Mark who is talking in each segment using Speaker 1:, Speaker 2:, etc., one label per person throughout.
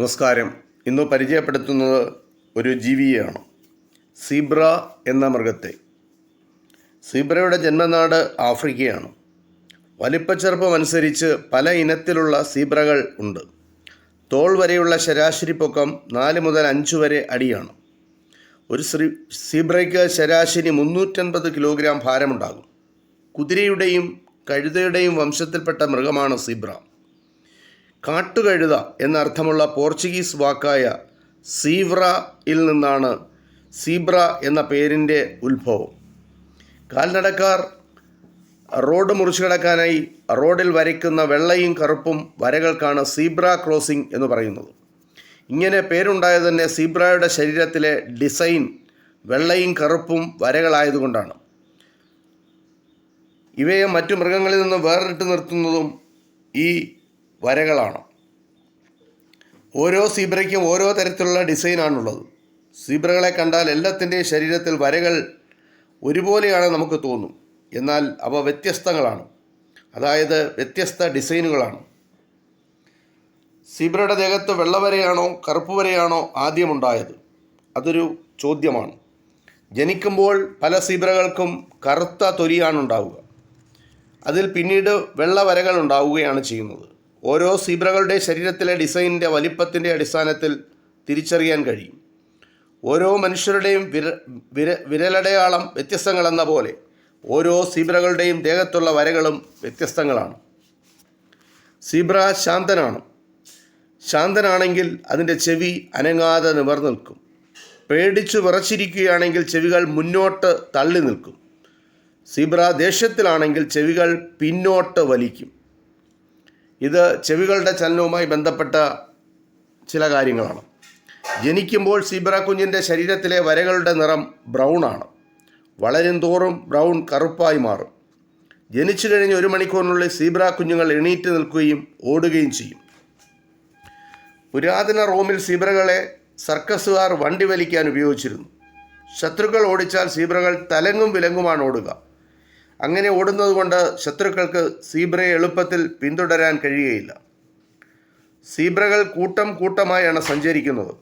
Speaker 1: നമസ്കാരം. ഇന്ന് പരിചയപ്പെടുത്തുന്നത് ഒരു ജീവിയാണ് സീബ്ര എന്ന മൃഗത്തെ. സീബ്രയുടെ ജന്മനാട് ആഫ്രിക്കയാണ്. വലിപ്പച്ചെറുപ്പം പല ഇനത്തിലുള്ള സീബ്രകൾ ഉണ്ട്. തോൾ വരെയുള്ള ശരാശരി പൊക്കം നാല് മുതൽ അഞ്ച് വരെ അടിയാണ്. ഒരു ശ്രീ സീബ്രയ്ക്ക് ശരാശരി മുന്നൂറ്റൻപത് കിലോഗ്രാം ഭാരമുണ്ടാകും. കുതിരയുടെയും കഴുതയുടെയും വംശത്തിൽപ്പെട്ട മൃഗമാണ് സീബ്ര. കാട്ടുകഴുത എന്നർത്ഥമുള്ള പോർച്ചുഗീസ് വാക്കായ സീവ്രയിൽ നിന്നാണ് സീബ്ര എന്ന പേരിന്റെ ഉത്ഭവം. കാൽനടക്കാർ റോഡ് മുറിച്ചു കിടക്കാനായി റോഡിൽ വരയ്ക്കുന്ന വെള്ളയും കറുപ്പും വരകൾക്കാണ് സീബ്ര ക്രോസിംഗ് എന്ന് പറയുന്നത്. ഇങ്ങനെ പേരുണ്ടായത് തന്നെ സീബ്രയുടെ ശരീരത്തിലെ ഡിസൈൻ വെള്ളയും കറുപ്പും വരകളായതുകൊണ്ടാണ്. ഇവയെ മറ്റു മൃഗങ്ങളിൽ നിന്ന് വേറിട്ട് നിർത്തുന്നതും ഈ വരകളാണ്. ഓരോ സീബ്രയ്ക്കും ഓരോ തരത്തിലുള്ള ഡിസൈനാണുള്ളത്. സീബ്രകളെ കണ്ടാൽ എല്ലാത്തിന്റെയും ശരീരത്തിൽ വരകൾ ഒരുപോലെയാണ് നമുക്ക് തോന്നും. എന്നാൽ അവ വ്യത്യസ്തങ്ങളാണ്. അതായത് വ്യത്യസ്ത ഡിസൈനുകളാണ്. സീബ്രയുടെ ദേഹത്ത് വെള്ളവരയാണോ കറുപ്പ് വരയാണോ ആദ്യമുണ്ടായത്? അതൊരു ചോദ്യമാണ്. ജനിക്കുമ്പോൾ പല സീബ്രകൾക്കും കറുത്ത തൊലിയാണ് ഉണ്ടാവുക അതിൽ പിന്നീട് വെള്ളവരകൾ ഉണ്ടാവുകയാണ് ചെയ്യുന്നത്. ഓരോ സീബ്രകളുടെ ശരീരത്തിലെ ഡിസൈനിന്റെ വലിപ്പത്തിന്റെ അടിസ്ഥാനത്തിൽ തിരിച്ചറിയാൻ കഴിയും. ഓരോ മനുഷ്യരുടെയും വിര വിര വിരലടയാളം വ്യത്യസ്തങ്ങളെന്ന പോലെ ഓരോ സീബ്രകളുടെയും ദേഹത്തുള്ള വരകളും വ്യത്യസ്തങ്ങളാണ്. സീബ്ര ശാന്തനാണ്. ശാന്തനാണെങ്കിൽ അതിന്റെ ചെവി അനങ്ങാതെ നിവർന്നു നിൽക്കും പേടിച്ചു വിറച്ചിരിക്കുകയാണെങ്കിൽ ചെവികൾ മുന്നോട്ട് തള്ളി നിൽക്കും സീബ്ര ദേഷ്യത്തിലാണെങ്കിൽ ചെവികൾ പിന്നോട്ട് വലിക്കും. ഇത് ചെവികളുടെ ചലനവുമായി ബന്ധപ്പെട്ട ചില കാര്യങ്ങളാണ്. ജനിക്കുമ്പോൾ സീബ്ര കുഞ്ഞിന്റെ ശരീരത്തിലെ വരകളുടെ നിറം ബ്രൗൺ ആണ്. വളരും തോറും ബ്രൗൺ കറുപ്പായി മാറും. ജനിച്ചു കഴിഞ്ഞ് ഒരു മണിക്കൂറിനുള്ളിൽ സീബ്ര കുഞ്ഞുങ്ങൾ എണീറ്റ് നിൽക്കുകയും ഓടുകയും ചെയ്യും. പുരാതന റോമിൽ സീബ്രകളെ സർക്കസുകാർ വണ്ടി വലിക്കാൻ ഉപയോഗിച്ചിരുന്നു. ശത്രുക്കൾ ഓടിച്ചാൽ സീബ്രകൾ തലങ്ങും വിലങ്ങുമാണ് ഓടുക. അങ്ങനെ ഓടുന്നത് കൊണ്ട് ശത്രുക്കൾക്ക് സീബ്രയെ എളുപ്പത്തിൽ പിന്തുടരാൻ കഴിയുകയില്ല. സീബ്രകൾ കൂട്ടം കൂട്ടമായാണ് സഞ്ചരിക്കുന്നത്.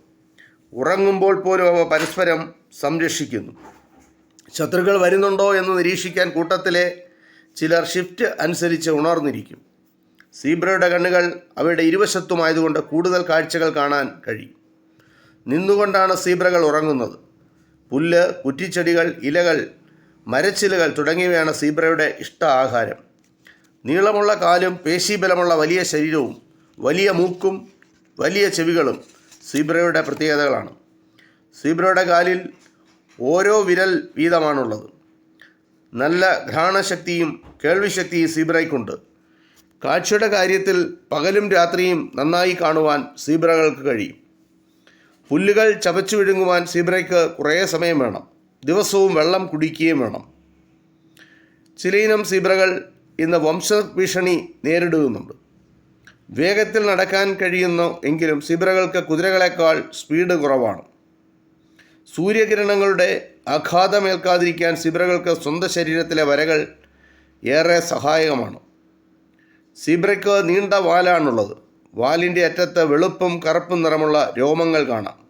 Speaker 1: ഉറങ്ങുമ്പോൾ പോലും അവ പരസ്പരം സംരക്ഷിക്കുന്നു. ശത്രുക്കൾ വരുന്നുണ്ടോ എന്ന് നിരീക്ഷിക്കാൻ കൂട്ടത്തിലെ ചിലർ ഷിഫ്റ്റ് അനുസരിച്ച് ഉണർന്നിരിക്കും. സീബ്രയുടെ കണ്ണുകൾ അവയുടെ ഇരുവശത്തുമായതുകൊണ്ട് കൂടുതൽ കാഴ്ചകൾ കാണാൻ കഴിയും. നിന്നുകൊണ്ടാണ് സീബ്രകൾ ഉറങ്ങുന്നത്. പുല്ല് കുറ്റിച്ചെടികൾ ഇലകൾ മരച്ചിലുകൾ തുടങ്ങിയവയാണ് സീബ്രയുടെ ഇഷ്ട ആഹാരം നീളമുള്ള കാലും പേശിബലമുള്ള വലിയ ശരീരവും വലിയ മൂക്കും വലിയ ചെവികളും സീബ്രയുടെ പ്രത്യേകതകളാണ്. സീബ്രയുടെ കാലിൽ ഓരോ വിരൽ വീതമാണുള്ളത്. നല്ല ഘ്രാണശക്തിയും കേൾവിശക്തിയും സീബ്രയ്ക്കുണ്ട്. കാഴ്ചയുടെ കാര്യത്തിൽ പകലും രാത്രിയും നന്നായി കാണുവാൻ സീബ്രകൾക്ക് കഴിയും. പുല്ലുകൾ ചവച്ചു വിഴുങ്ങുവാൻ സീബ്രയ്ക്ക് കുറേ സമയം വേണം. ദിവസവും വെള്ളം കുടിക്കുകയും വേണം. ചിലയിനം സീബ്രകൾ ഇന്ന് വംശഭീഷണി നേരിടുന്നുണ്ട് വേഗത്തിൽ നടക്കാൻ കഴിയുന്നു എങ്കിലും സീബ്രകൾക്ക് കുതിരകളെക്കാൾ സ്പീഡ് കുറവാണ്. സൂര്യകിരണങ്ങളുടെ ആഘാതമേൽക്കാതിരിക്കാൻ സീബ്രകൾക്ക് സ്വന്തം ശരീരത്തിലെ വരകൾ ഏറെ സഹായകമാണ്. സീബ്രയ്ക്ക് നീണ്ട വാലാണുള്ളത്. വാലിന്റെ അറ്റത്ത് വെളുപ്പും കറുപ്പും നിറമുള്ള രോമങ്ങൾ കാണാം.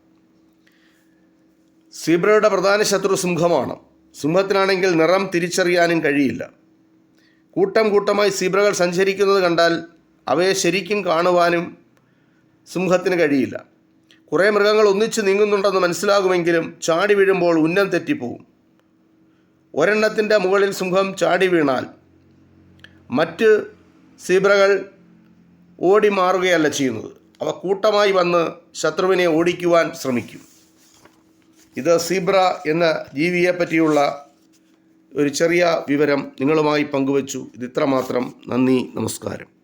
Speaker 1: സീബ്രയുടെ പ്രധാന ശത്രു സിംഹമാണ്. സിംഹത്തിനാണെങ്കിൽ നിറം തിരിച്ചറിയാനും കഴിയില്ല. കൂട്ടം കൂട്ടമായി സീബ്രകൾ സഞ്ചരിക്കുന്നത് കണ്ടാൽ അവയെ ശരിക്കും കാണുവാനും സിംഹത്തിന് കഴിയില്ല. കുറേ മൃഗങ്ങൾ ഒന്നിച്ച് നീങ്ങുന്നുണ്ടെന്ന് മനസ്സിലാകുമെങ്കിലും ചാടി വീഴുമ്പോൾ ഉന്നം തെറ്റിപ്പോവും. ഒരെണ്ണത്തിന്റെ മുകളിൽ സിംഹം ചാടി വീണാൽ മറ്റ് സീബ്രകൾ ഓടി മാറുകയല്ല ചെയ്യുന്നത്. അവ കൂട്ടമായി വന്ന് ശത്രുവിനെ ഓടിക്കുവാൻ ശ്രമിക്കും. ഇത് സീബ്ര എന്ന ജീവിയെ പറ്റിയുള്ള ഒരു ചെറിയ വിവരം നിങ്ങളുമായി പങ്കുവച്ചു. ഇത് ഇത്രമാത്രം. നന്ദി നമസ്കാരം.